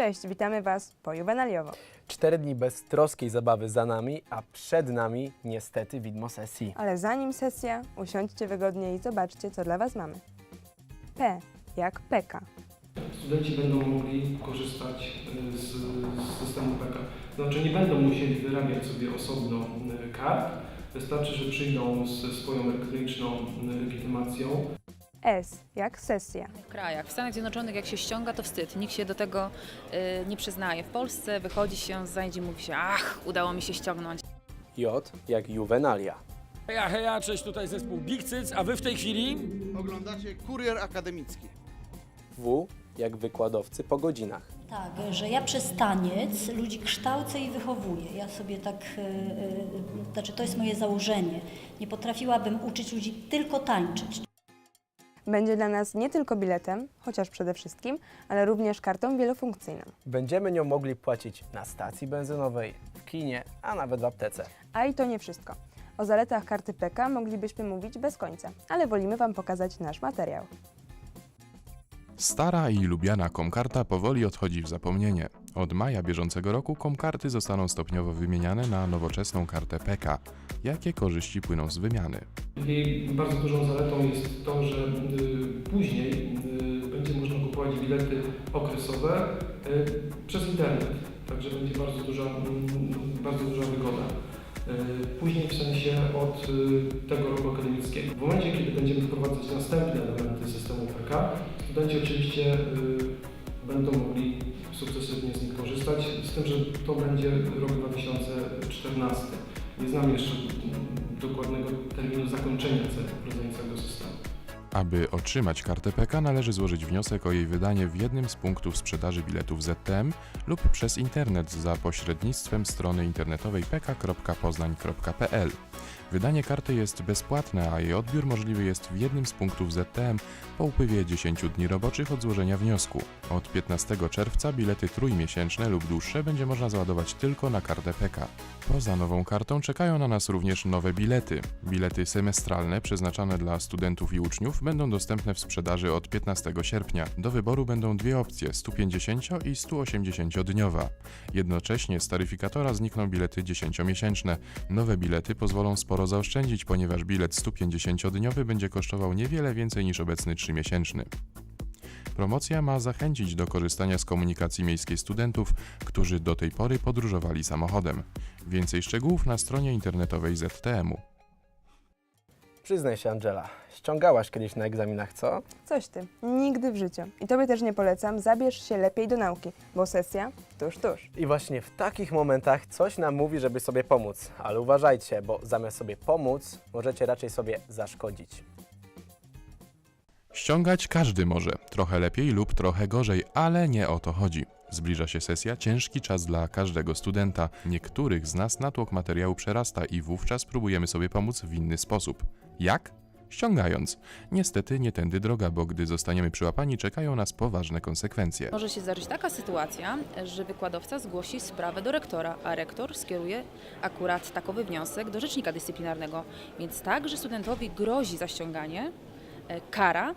Cześć, witamy Was po juwenaliowo. Cztery dni beztroskiej zabawy za nami, a przed nami niestety widmo sesji. Ale zanim sesja, usiądźcie wygodnie i zobaczcie, co dla Was mamy. P jak PK. Studenci będą mogli korzystać y, z, z systemu PK. Znaczy nie będą musieli wyrabiać sobie osobno y, kart. Wystarczy, że przyjdą ze swoją elektroniczną y, legitymacją. S jak sesja. w krajach. W Stanach Zjednoczonych jak się ściąga, to wstyd. Nikt się do tego y, nie przyznaje. W Polsce wychodzi się z zajęć i mówi się, ach, udało mi się ściągnąć. J jak juwenalia. Heja, heja, cześć, tutaj zespół Big Cyc, a wy w tej chwili? Oglądacie Kurier Akademicki. W jak wykładowcy po godzinach. Tak, że ja przez taniec ludzi kształcę i wychowuję. Ja sobie tak, e, znaczy to jest moje założenie. Nie potrafiłabym uczyć ludzi tylko tańczyć. Będzie dla nas nie tylko biletem, chociaż przede wszystkim, ale również kartą wielofunkcyjną. Będziemy nią mogli płacić na stacji benzynowej, w kinie, a nawet w aptece. A i to nie wszystko. O zaletach karty PK moglibyśmy mówić bez końca, ale wolimy Wam pokazać nasz materiał. Stara i lubiana komkarta powoli odchodzi w zapomnienie. Od maja bieżącego roku komkarty zostaną stopniowo wymieniane na nowoczesną kartę PK. Jakie korzyści płyną z wymiany? Jej bardzo dużą zaletą jest to, że y, później y, będzie można kupować bilety okresowe y, przez internet. Także będzie bardzo duża, bardzo duża wygoda. Później w sensie od tego roku akademickiego. W momencie, kiedy będziemy wprowadzać następne elementy systemu PK, studenci oczywiście będą mogli sukcesywnie z nich korzystać, z tym, że to będzie rok 2014. Nie znam jeszcze dokładnego terminu zakończenia celu systemu. Aby otrzymać kartę PK należy złożyć wniosek o jej wydanie w jednym z punktów sprzedaży biletów ZTM lub przez internet za pośrednictwem strony internetowej pk.poznań.pl. Wydanie karty jest bezpłatne, a jej odbiór możliwy jest w jednym z punktów ZTM po upływie 10 dni roboczych od złożenia wniosku. Od 15 czerwca bilety trójmiesięczne lub dłuższe będzie można załadować tylko na kartę PK. Poza nową kartą czekają na nas również nowe bilety. Bilety semestralne przeznaczone dla studentów i uczniów będą dostępne w sprzedaży od 15 sierpnia. Do wyboru będą dwie opcje 150 i 180 dniowa. Jednocześnie z taryfikatora znikną bilety 10-miesięczne. Nowe bilety pozwolą sporo zaoszczędzić, ponieważ bilet 150-dniowy będzie kosztował niewiele więcej niż obecny 3-miesięczny. Promocja ma zachęcić do korzystania z komunikacji miejskiej studentów, którzy do tej pory podróżowali samochodem. Więcej szczegółów na stronie internetowej ZTM-u. Przyznaj się, Angela, ściągałaś kiedyś na egzaminach, co? Coś Ty, nigdy w życiu. I Tobie też nie polecam, zabierz się lepiej do nauki, bo sesja tuż, tuż. I właśnie w takich momentach coś nam mówi, żeby sobie pomóc. Ale uważajcie, bo zamiast sobie pomóc, możecie raczej sobie zaszkodzić. Ściągać każdy może, trochę lepiej lub trochę gorzej, ale nie o to chodzi. Zbliża się sesja, ciężki czas dla każdego studenta. Niektórych z nas natłok materiału przerasta i wówczas próbujemy sobie pomóc w inny sposób. Jak? Ściągając. Niestety nie tędy droga, bo gdy zostaniemy przyłapani, czekają nas poważne konsekwencje. Może się zdarzyć taka sytuacja, że wykładowca zgłosi sprawę do rektora, a rektor skieruje akurat takowy wniosek do rzecznika dyscyplinarnego. Więc tak, że studentowi grozi za ściąganie e, kara,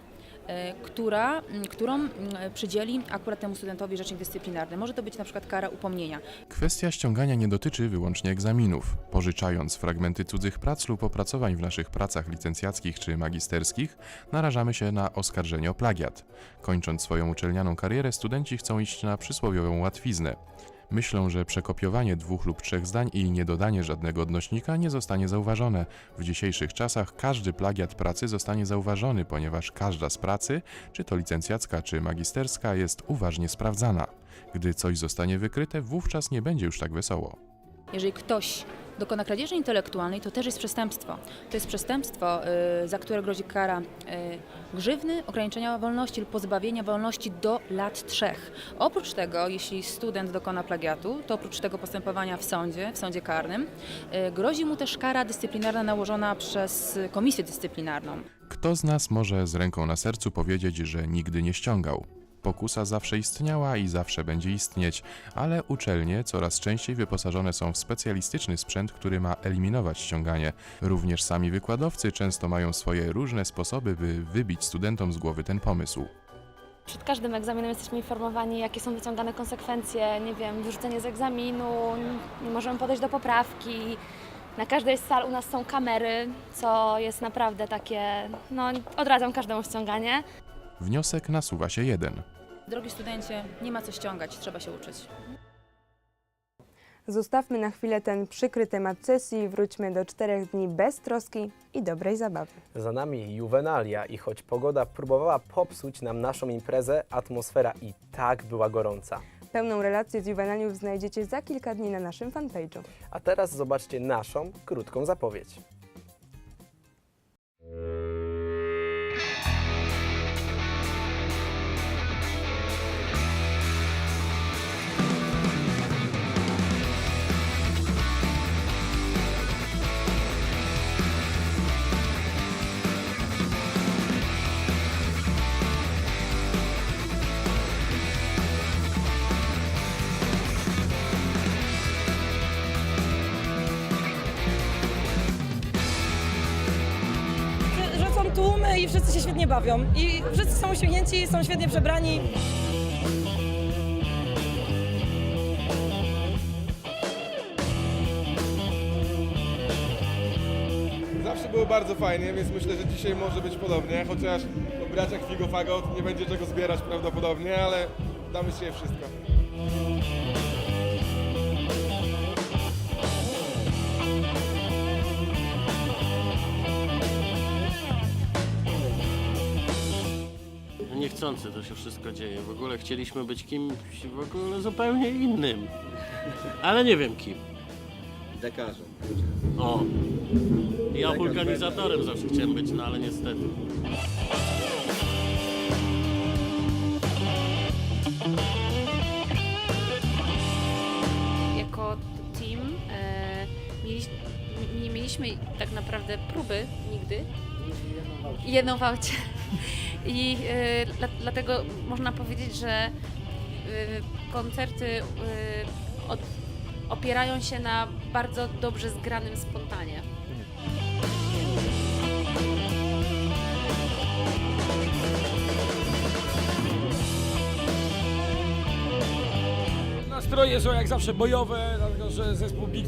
która, m, którą przydzieli akurat temu studentowi rzecznik dyscyplinarny. Może to być na przykład kara upomnienia. Kwestia ściągania nie dotyczy wyłącznie egzaminów. Pożyczając fragmenty cudzych prac lub opracowań w naszych pracach licencjackich czy magisterskich, narażamy się na oskarżenie o plagiat. Kończąc swoją uczelnianą karierę, studenci chcą iść na przysłowiową łatwiznę. Myślą, że przekopiowanie dwóch lub trzech zdań i niedodanie żadnego odnośnika nie zostanie zauważone. W dzisiejszych czasach każdy plagiat pracy zostanie zauważony, ponieważ każda z pracy, czy to licencjacka, czy magisterska, jest uważnie sprawdzana. Gdy coś zostanie wykryte, wówczas nie będzie już tak wesoło. Jeżeli ktoś dokona kradzieży intelektualnej, to też jest przestępstwo. To jest przestępstwo, y, za które grozi kara y, grzywny, ograniczenia wolności lub pozbawienia wolności do lat trzech. Oprócz tego, jeśli student dokona plagiatu, to oprócz tego postępowania w sądzie, w sądzie karnym, y, grozi mu też kara dyscyplinarna nałożona przez komisję dyscyplinarną. Kto z nas może z ręką na sercu powiedzieć, że nigdy nie ściągał? Pokusa zawsze istniała i zawsze będzie istnieć, ale uczelnie coraz częściej wyposażone są w specjalistyczny sprzęt, który ma eliminować ściąganie. Również sami wykładowcy często mają swoje różne sposoby, by wybić studentom z głowy ten pomysł. Przed każdym egzaminem jesteśmy informowani, jakie są wyciągane konsekwencje, nie wiem, wyrzucenie z egzaminu, nie możemy podejść do poprawki. Na każdej z sal u nas są kamery, co jest naprawdę takie, no odradzam każdemu ściąganie. Wniosek nasuwa się jeden. Drogi studencie, nie ma co ściągać, trzeba się uczyć. Zostawmy na chwilę ten przykry temat sesji i wróćmy do czterech dni bez troski i dobrej zabawy. Za nami juwenalia i choć pogoda próbowała popsuć nam naszą imprezę, atmosfera i tak była gorąca. Pełną relację z juwenaliów znajdziecie za kilka dni na naszym fanpage'u. A teraz zobaczcie naszą krótką zapowiedź. Wszyscy się świetnie bawią. I wszyscy są uśmiechnięci, są świetnie przebrani. Zawsze było bardzo fajnie, więc myślę, że dzisiaj może być podobnie, chociaż no, brać jak figofagot nie będzie czego zbierać prawdopodobnie, ale damy się wszystko. To się wszystko dzieje. W ogóle chcieliśmy być kimś w ogóle zupełnie innym. Ale nie wiem kim. Dekarzem. O! Ja wulkanizatorem zawsze chciałem być, no ale niestety. Jako team e, mieliśmy, nie mieliśmy tak naprawdę próby nigdy. Jedną w aucie. I dla, dlatego można powiedzieć, że e, koncerty e, od, opierają się na bardzo dobrze zgranym spontanie. Nastroje są jak zawsze bojowe, dlatego że zespół Big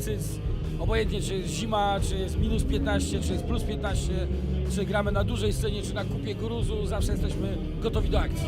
obojętnie czy jest zima, czy jest minus 15, czy jest plus 15, czy gramy na dużej scenie, czy na kupie gruzu, zawsze jesteśmy gotowi do akcji.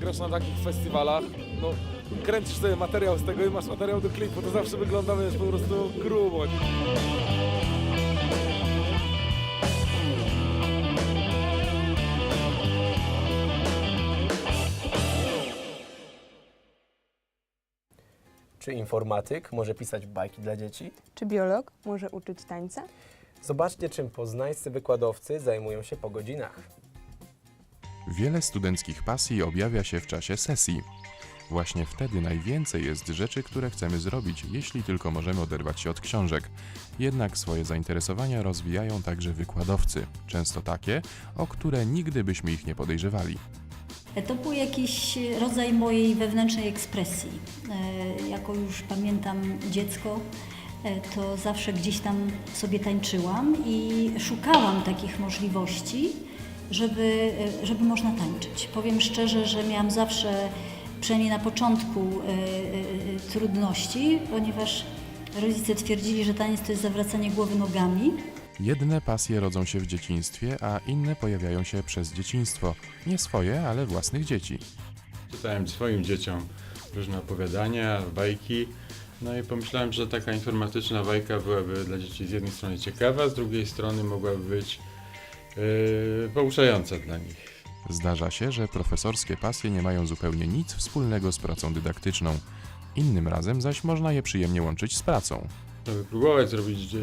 Grasz na takich festiwalach, no kręcisz sobie materiał z tego i masz materiał do klipu, to zawsze wygląda wiesz, po prostu grubo. Czy informatyk może pisać bajki dla dzieci? Czy biolog może uczyć tańca? Zobaczcie, czym poznańscy wykładowcy zajmują się po godzinach. Wiele studenckich pasji objawia się w czasie sesji. Właśnie wtedy najwięcej jest rzeczy, które chcemy zrobić, jeśli tylko możemy oderwać się od książek. Jednak swoje zainteresowania rozwijają także wykładowcy, często takie, o które nigdy byśmy ich nie podejrzewali. To był jakiś rodzaj mojej wewnętrznej ekspresji. E, Jako już pamiętam dziecko, e, to zawsze gdzieś tam sobie tańczyłam i szukałam takich możliwości, żeby, e, żeby można tańczyć. Powiem szczerze, że miałam zawsze, przynajmniej na początku, e, e, trudności, ponieważ rodzice twierdzili, że taniec to jest zawracanie głowy nogami. Jedne pasje rodzą się w dzieciństwie, a inne pojawiają się przez dzieciństwo. Nie swoje, ale własnych dzieci. Czytałem swoim dzieciom różne opowiadania, bajki. No i pomyślałem, że taka informatyczna bajka byłaby dla dzieci z jednej strony ciekawa, z drugiej strony mogłaby być yy, pouczająca dla nich. Zdarza się, że profesorskie pasje nie mają zupełnie nic wspólnego z pracą dydaktyczną. Innym razem zaś można je przyjemnie łączyć z pracą. można wypróbować zrobić e,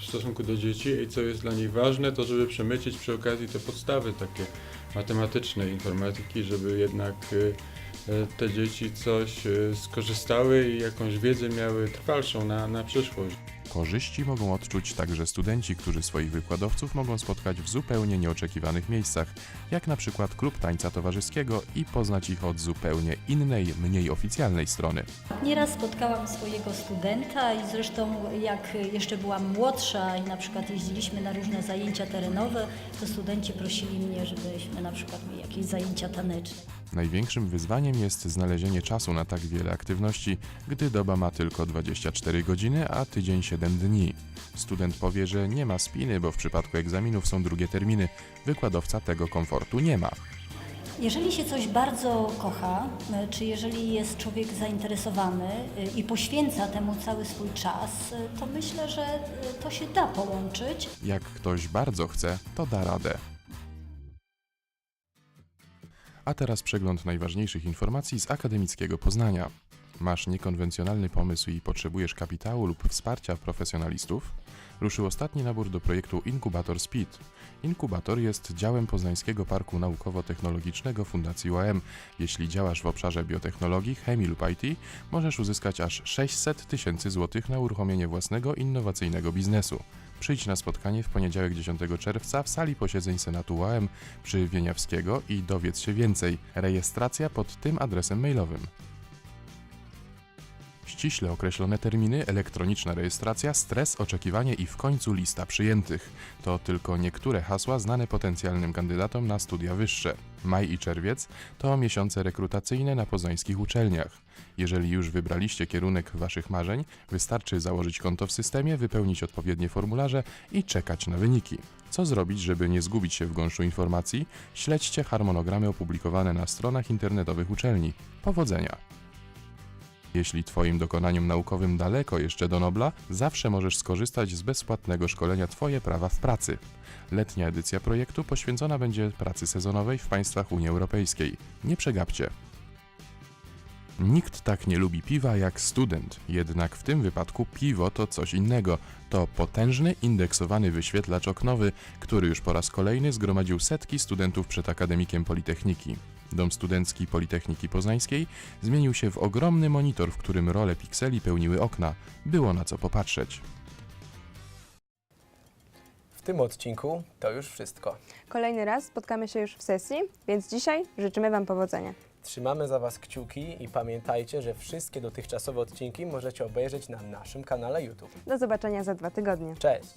w stosunku do dzieci i co jest dla nich ważne, to żeby przemycić przy okazji te podstawy takie matematyczne informatyki, żeby jednak e, e, te dzieci coś e, skorzystały i jakąś wiedzę miały trwalszą na, na przyszłość. Korzyści mogą odczuć także studenci, którzy swoich wykładowców mogą spotkać w zupełnie nieoczekiwanych miejscach, jak na przykład klub tańca towarzyskiego i poznać ich od zupełnie innej, mniej oficjalnej strony. Nieraz spotkałam swojego studenta i zresztą jak jeszcze byłam młodsza i na przykład jeździliśmy na różne zajęcia terenowe, to studenci prosili mnie, żebyśmy na przykład mieli jakieś zajęcia taneczne. Największym wyzwaniem jest znalezienie czasu na tak wiele aktywności, gdy doba ma tylko 24 godziny, a tydzień 7 dni. Student powie, że nie ma spiny, bo w przypadku egzaminów są drugie terminy. Wykładowca tego komfortu nie ma. Jeżeli się coś bardzo kocha, y, czy jeżeli jest człowiek zainteresowany y, i poświęca temu cały swój czas, y, to myślę, że to się da połączyć. Jak ktoś bardzo chce, to da radę. A teraz przegląd najważniejszych informacji z akademickiego Poznania. Masz niekonwencjonalny pomysł i potrzebujesz kapitału lub wsparcia profesjonalistów? Ruszył ostatni nabór do projektu Inkubator Speed. Inkubator jest działem Poznańskiego Parku Naukowo-Technologicznego Fundacji UAM. Jeśli działasz w obszarze biotechnologii, chemii lub IT, możesz uzyskać aż 600 tysięcy złotych na uruchomienie własnego innowacyjnego biznesu. Przyjdź na spotkanie w poniedziałek 10 czerwca w sali posiedzeń Senatu UAM przy Wieniawskiego i dowiedz się więcej. Rejestracja pod tym adresem mailowym. Ściśle określone terminy, elektroniczna rejestracja, stres, oczekiwanie i w końcu lista przyjętych. To tylko niektóre hasła znane potencjalnym kandydatom na studia wyższe. Maj i czerwiec to miesiące rekrutacyjne na poznańskich uczelniach. Jeżeli już wybraliście kierunek waszych marzeń, wystarczy założyć konto w systemie, wypełnić odpowiednie formularze i czekać na wyniki. Co zrobić, żeby nie zgubić się w gąszczu informacji? Śledźcie harmonogramy opublikowane na stronach internetowych uczelni. Powodzenia! Jeśli Twoim dokonaniom naukowym daleko jeszcze do Nobla, zawsze możesz skorzystać z bezpłatnego szkolenia Twoje prawa w pracy. Letnia edycja projektu poświęcona będzie pracy sezonowej w państwach Unii Europejskiej. Nie przegapcie. Nikt tak nie lubi piwa jak student, jednak w tym wypadku piwo to coś innego. To potężny, indeksowany wyświetlacz oknowy, który już po raz kolejny zgromadził setki studentów przed Akademikiem Politechniki. Dom Studencki Politechniki Poznańskiej zmienił się w ogromny monitor, w którym role pikseli pełniły okna. Było na co popatrzeć. W tym odcinku to już wszystko. Kolejny raz spotkamy się już w sesji, więc dzisiaj życzymy Wam powodzenia. Trzymamy za Was kciuki i pamiętajcie, że wszystkie dotychczasowe odcinki możecie obejrzeć na naszym kanale YouTube. Do zobaczenia za dwa tygodnie. Cześć!